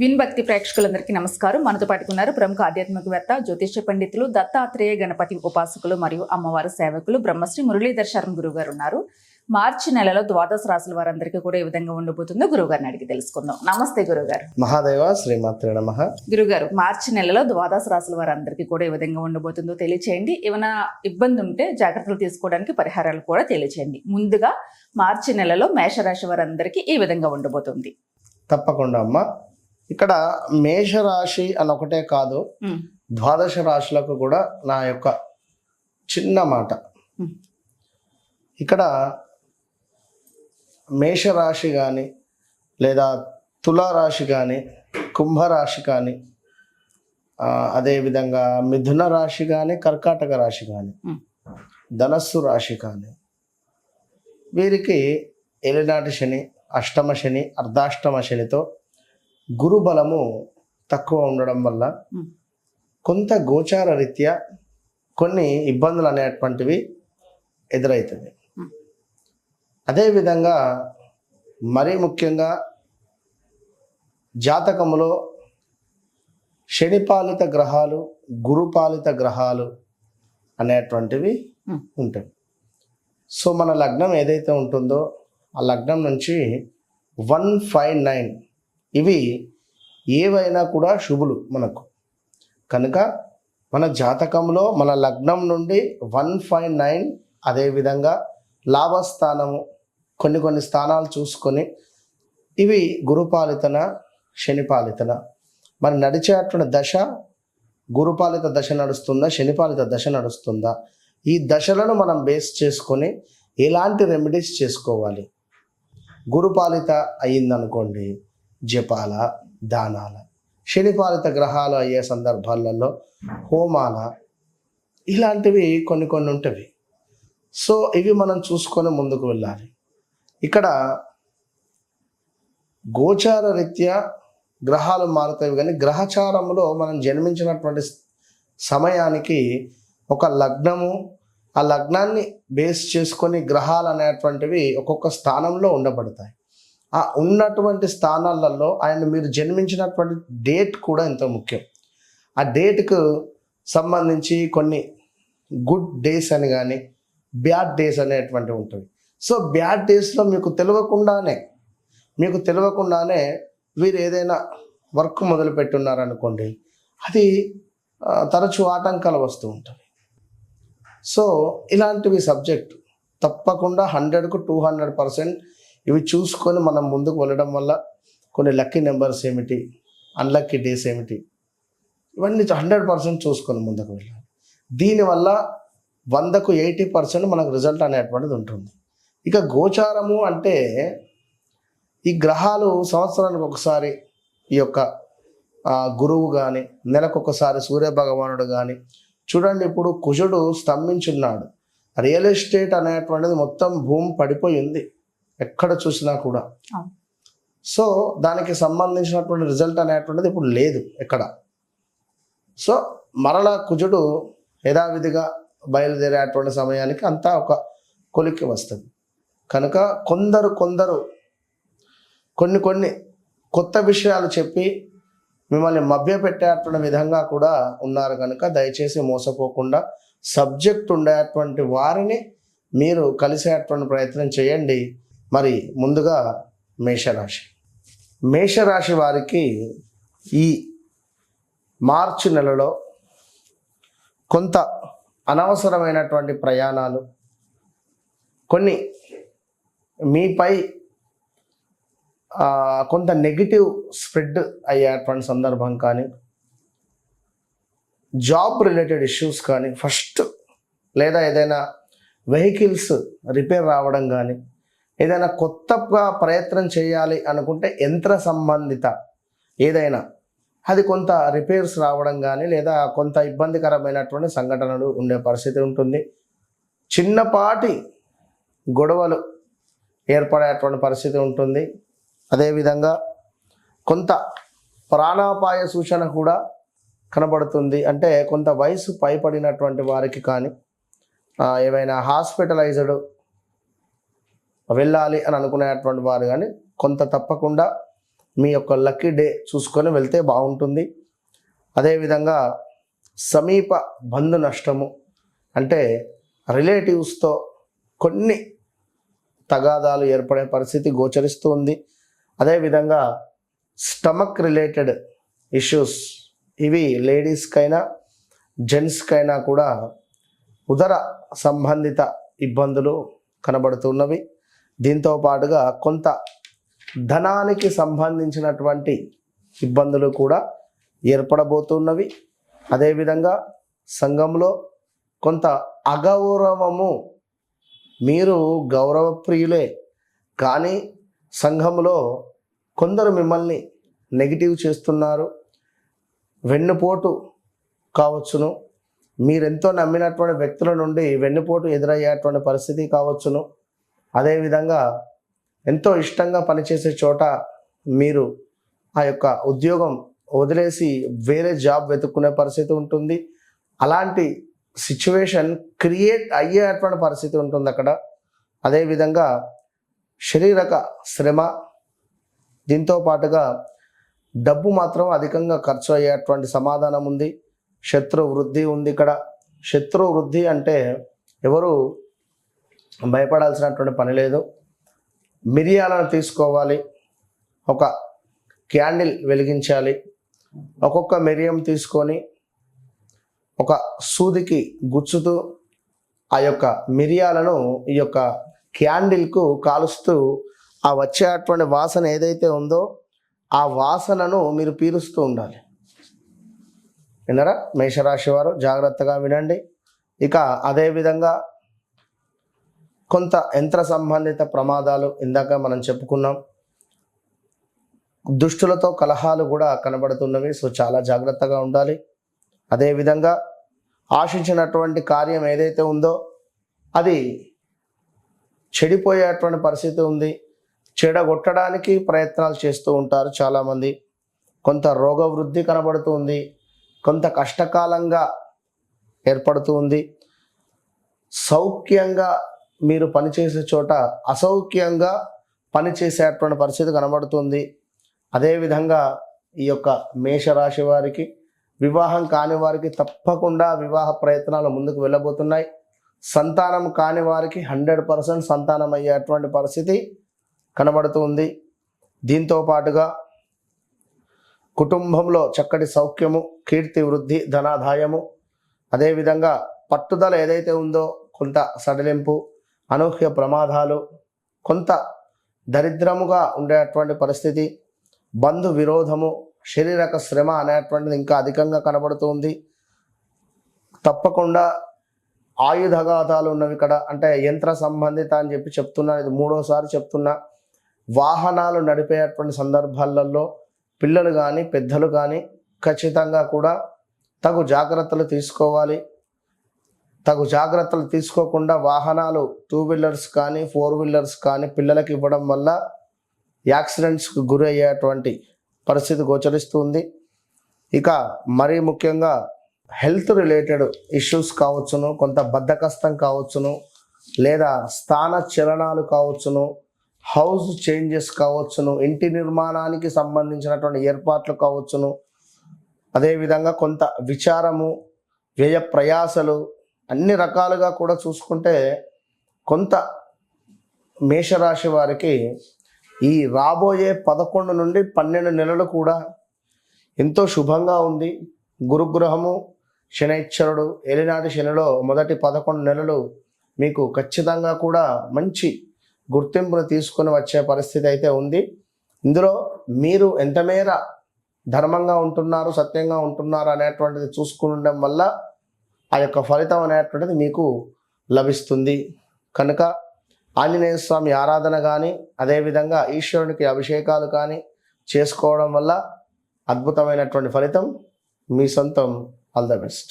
Win భక్తి ప్రేక్షకులందరికీ నమస్కారం. మనతో పాటుకున్నారు ప్రముఖ ఆధ్యాత్మికవేత్త జ్యోతిష్య పండితులు దత్తాత్రేయ గణపతి ఉపాసకులు మరియు అమ్మవారి సేవకులు బ్రహ్మశ్రీ మురళీధర్ శర్మ గురువు గారు ఉన్నారు. మార్చి నెలలో ద్వాదశ రాశుల వారందరికీ కూడా ఏ విధంగా ఉండబోతుందో. గురువు గారిని అడిగి తెలుసుకుందాం. నమస్తే గురుగారు మహాదేవ శ్రీమాత్రే నమ. గురుగారు మార్చి నెలలో ద్వాదశ రాశుల వారందరికీ కూడా ఏ విధంగా ఉండబోతుందో తెలియచేయండి. ఏమైనా ఇబ్బంది ఉంటే జాగ్రత్తలు తీసుకోవడానికి పరిహారాలు కూడా తెలియచేయండి. ముందుగా మార్చి నెలలో మేషరాశి వారందరికీ ఈ విధంగా ఉండబోతుంది. తప్పకుండా అమ్మ. ఇక్కడ మేషరాశి అని ఒకటే కాదు ద్వాదశ రాశులకు కూడా నా యొక్క చిన్న మాట. ఇక్కడ మేషరాశి కానీ లేదా తులారాశి కానీ కుంభరాశి కానీ అదేవిధంగా మిథున రాశి కానీ కర్కాటక రాశి కానీ ధనస్సు రాశి కానీ వీరికి ఏలినాటి శని అష్టమ శని అర్ధాష్టమ శనితో గురు బలము తక్కువ ఉండడం వల్ల కొంత గోచార రీత్యా కొన్ని ఇబ్బందులు అనేటువంటివి ఎదురవుతుంది. అదేవిధంగా మరీ ముఖ్యంగా జాతకములో శనిపాలిత గ్రహాలు గురుపాలిత గ్రహాలు అనేటువంటివి ఉంటాయి. సో మన లగ్నం ఏదైతే ఉంటుందో ఆ లగ్నం నుంచి వన్ ఫైవ్ నైన్ ఇవి ఏవైనా కూడా శుభులు మనకు. కనుక మన జాతకంలో మన లగ్నం నుండి వన్ ఫైవ్ నైన్ అదేవిధంగా లాభస్థానము కొన్ని కొన్ని స్థానాలు చూసుకొని ఇవి గురుపాలితన శనిపాలితన మరి నడిచేటువంటి దశ గురుపాలిత దశ నడుస్తుందా శనిపాలిత దశ నడుస్తుందా? ఈ దశలను మనం బేస్ చేసుకొని ఎలాంటి రెమెడీస్ చేసుకోవాలి? గురుపాలిత అయిందనుకోండి జపాల దానాల శనిపాలిత గ్రహాలు అయ్యే సందర్భాలలో హోమాల ఇలాంటివి కొన్ని కొన్ని ఉంటవి. సో ఇవి మనం చూసుకొని ముందుకు వెళ్ళాలి. ఇక్కడ గోచార రీత్యా గ్రహాలు మారుతాయి కానీ గ్రహచారంలో మనం జన్మించినటువంటి సమయానికి ఒక లగ్నము ఆ లగ్నాన్ని బేస్ చేసుకొని గ్రహాలు అనేటువంటివి ఒక్కొక్క స్థానంలో ఉండబడతాయి. ఆ ఉన్నటువంటి స్థానాలలో ఆయన మీరు జన్మించినటువంటి డేట్ కూడా ఎంతో ముఖ్యం. ఆ డేట్కు సంబంధించి కొన్ని గుడ్ డేస్ అని కానీ బ్యాడ్ డేస్ అనేటువంటివి ఉంటాయి సో బ్యాడ్ డేస్లో మీకు తెలియకుండానే మీకు తెలియకుండానే వీరు ఏదైనా వర్క్ మొదలుపెట్టున్నారనుకోండి అది తరచూ ఆటంకాలు వస్తూ ఉంటాయి సో ఇలాంటివి సబ్జెక్ట్ తప్పకుండా హండ్రెడ్కు టూ హండ్రెడ్ పర్సెంట్ ఇవి చూసుకొని మనం ముందుకు వెళ్ళడం వల్ల కొన్ని లక్కీ నెంబర్స్ ఏమిటి అన్లక్కీ డేస్ ఏమిటి ఇవన్నీ హండ్రెడ్ పర్సెంట్ చూసుకొని ముందుకు వెళ్ళాలి. దీనివల్ల వందకు ఎయిటీ పర్సెంట్ మనకు రిజల్ట్ అనేటువంటిది ఉంటుంది. ఇక గోచారము అంటే ఈ గ్రహాలు సంవత్సరానికి ఒకసారి ఈ యొక్క గురువు కానీ నెలకొకసారి సూర్య భగవానుడు కానీ చూడండి ఇప్పుడు కుజుడు స్తంభించున్నాడు. రియల్ ఎస్టేట్ అనేటువంటిది మొత్తం భూమి పడిపోయి ఉంది ఎక్కడ చూసినా కూడా. సో దానికి సంబంధించినటువంటి రిజల్ట్ అనేటువంటిది ఇప్పుడు లేదు ఎక్కడ. సో మరలా కుజుడు యథావిధిగా బయలుదేరేటువంటి సమయానికి అంతా ఒక కొలిక్కి వస్తుంది. కనుక కొందరు కొందరు కొన్ని కొన్ని కొత్త విషయాలు చెప్పి మిమ్మల్ని మభ్యపెట్టేటువంటి విధంగా కూడా ఉన్నారు కనుక దయచేసి మోసపోకుండా సబ్జెక్ట్ ఉండేటువంటి వారిని మీరు కలిసేటువంటి ప్రయత్నం చేయండి. మరి ముందుగా మేషరాశి. మేషరాశి వారికి ఈ మార్చి నెలలో కొంత అనవసరమైనటువంటి ప్రయాణాలు కొన్ని మీపై కొంత నెగిటివ్ స్ప్రెడ్ అయ్యేటువంటి సందర్భం కానీ జాబ్ రిలేటెడ్ ఇష్యూస్ కానీ ఫస్ట్ లేదా ఏదైనా వెహికల్స్ రిపేర్ రావడం కానీ ఏదైనా కొత్తగా ప్రయత్నం చేయాలి అనుకుంటే యంత్ర సంబంధిత ఏదైనా అది కొంత రిపేర్స్ రావడం కానీ లేదా కొంత ఇబ్బందికరమైనటువంటి సంఘటనలు ఉండే పరిస్థితి ఉంటుంది. చిన్నపాటి గొడవలు ఏర్పడేటువంటి పరిస్థితి ఉంటుంది. అదేవిధంగా కొంత ప్రాణాపాయ సూచన కూడా కనబడుతుంది. అంటే కొంత వయసు పైపడినటువంటి వారికి కానీ ఏవైనా హాస్పిటలైజ్డ్ వెళ్ళాలి అని అనుకునేటువంటి వారు కానీ కొంత తప్పకుండా మీ యొక్క లక్కీ డే చూసుకొని వెళ్తే బాగుంటుంది. అదేవిధంగా సమీప బంధు నష్టము అంటే రిలేటివ్స్తో కొన్ని తగాదాలు ఏర్పడే పరిస్థితి గోచరిస్తూ ఉంది అదేవిధంగా స్టమక్ రిలేటెడ్ ఇష్యూస్ ఇవి లేడీస్కైనా జెంట్స్కైనా కూడా ఉదర సంబంధిత ఇబ్బందులు కనబడుతున్నవి. దీంతో పాటుగా కొంత ధనానికి సంబంధించినటువంటి ఇబ్బందులు కూడా ఏర్పడబోతున్నవి. అదేవిధంగా సంఘంలో కొంత అగౌరవము మీరు గౌరవప్రియులే. కానీ సంఘంలో కొందరు మిమ్మల్ని నెగిటివ్ చేస్తున్నారు. వెన్నుపోటు కావచ్చును. మీరెంతో నమ్మినటువంటి వ్యక్తుల నుండి వెన్నుపోటు ఎదురయ్యేటువంటి పరిస్థితి కావచ్చును. అదేవిధంగా ఎంతో ఇష్టంగా పనిచేసే చోట మీరు ఆ యొక్క ఉద్యోగం వదిలేసి వేరే జాబ్ వెతుక్కునే పరిస్థితి ఉంటుంది. అలాంటి సిచ్యువేషన్ క్రియేట్ అయ్యేటువంటి పరిస్థితి ఉంటుంది అక్కడ. అదేవిధంగా శరీరక శ్రమ దీంతో పాటుగా డబ్బు మాత్రం అధికంగా ఖర్చు అయ్యేటువంటి సమాధానం ఉంది. శత్రు వృద్ధి ఉంది ఇక్కడ. శత్రు వృద్ధి అంటే ఎవరు భయపడాల్సినటువంటి పని లేదు. మిరియాలను తీసుకోవాలి. ఒక క్యాండిల్ వెలిగించాలి. ఒక్కొక్క మిరియం తీసుకొని ఒక సూదికి గుచ్చుతూ ఆ యొక్క మిరియాలను ఈ యొక్క క్యాండిల్కు కాలుస్తూ ఆ వచ్చేటువంటి వాసన ఏదైతే ఉందో ఆ వాసనను మీరు పీలుస్తూ ఉండాలి. విన్నారా? మేషరాశి వారు జాగ్రత్తగా వినండి. ఇక అదేవిధంగా కొంత యంత్ర సంబంధిత ప్రమాదాలు ఇందాక మనం చెప్పుకున్నాం. దుష్టులతో కలహాలు కూడా కనబడుతున్నవి సో చాలా జాగ్రత్తగా ఉండాలి. అదేవిధంగా ఆశించినటువంటి కార్యం ఏదైతే ఉందో అది చెడిపోయేటువంటి పరిస్థితి ఉంది. చెడగొట్టడానికి ప్రయత్నాలు చేస్తూ ఉంటారు చాలామంది. కొంత రోగ వృద్ధి కనబడుతుంది కొంత కష్టకాలంగా ఏర్పడుతూ ఉంది. సౌఖ్యంగా మీరు పనిచేసే చోట అసౌఖ్యంగా పనిచేసేటువంటి పరిస్థితి కనబడుతుంది. అదేవిధంగా ఈ యొక్క మేషరాశి వారికి వివాహం కాని వారికి తప్పకుండా వివాహ ప్రయత్నాలు ముందుకు వెళ్ళబోతున్నాయి. సంతానం కాని వారికి హండ్రెడ్ పర్సెంట్ సంతానం అయ్యేటువంటి పరిస్థితి కనబడుతుంది. దీంతో పాటుగా కుటుంబంలో చక్కటి సౌఖ్యము కీర్తి వృద్ధి ధనాదాయము అదేవిధంగా పట్టుదల ఏదైతే ఉందో కొంత సడలింపు అనూహ్య ప్రమాదాలు కొంత దరిద్రముగా ఉండేటువంటి పరిస్థితి బంధు విరోధము శారీరక శ్రమ అనేటువంటిది ఇంకా అధికంగా కనబడుతుంది తప్పకుండా ఆయుధఘాతాలు ఉన్నవి ఇక్కడ. అంటే యంత్ర సంబంధిత అని చెప్పి చెప్తున్నా ఇది మూడోసారి చెప్తున్నా. వాహనాలు నడిపేటువంటి సందర్భాలలో పిల్లలు కానీ పెద్దలు కానీ ఖచ్చితంగా కూడా తగు జాగ్రత్తలు తీసుకోవాలి. తగు జాగ్రత్తలు తీసుకోకుండా వాహనాలు టూ వీలర్స్ కానీ ఫోర్ వీలర్స్ కానీ పిల్లలకి ఇవ్వడం వల్ల యాక్సిడెంట్స్కి గురి అయ్యేటువంటి పరిస్థితి గోచరిస్తుంది. ఇక మరీ ముఖ్యంగా హెల్త్ రిలేటెడ్ ఇష్యూస్ కావచ్చును కొంత బద్ధకస్తం కావచ్చును లేదా స్థాన చలనాలు కావచ్చును హౌస్ చేంజెస్ కావచ్చును ఇంటి నిర్మాణానికి సంబంధించినటువంటి ఏర్పాట్లు కావచ్చును. అదేవిధంగా కొంత విచారము వ్యయ ప్రయాసలు అన్ని రకాలుగా కూడా చూసుకుంటే కొంత మేషరాశి వారికి ఈ రాబోయే పదకొండు నుండి పన్నెండు నెలలు కూడా ఎంతో శుభంగా ఉంది. గురుగ్రహము శనైశ్వరుడు ఏలినాటి శనిలో మొదటి పదకొండు నెలలు మీకు ఖచ్చితంగా కూడా మంచి గుర్తింపును తీసుకొని వచ్చే పరిస్థితి అయితే ఉంది. ఇందులో మీరు ఎంత మేర ధర్మంగా ఉంటున్నారు సత్యంగా ఉంటున్నారు అనేటువంటిది చూసుకుండడం వల్ల ఆ యొక్క ఫలితం అనేటువంటిది మీకు లభిస్తుంది. కనుక ఆంజనేయ స్వామి ఆరాధన కానీ అదేవిధంగా ఈశ్వరునికి అభిషేకాలు కానీ చేసుకోవడం వల్ల అద్భుతమైనటువంటి ఫలితం మీ సొంతం. All the best.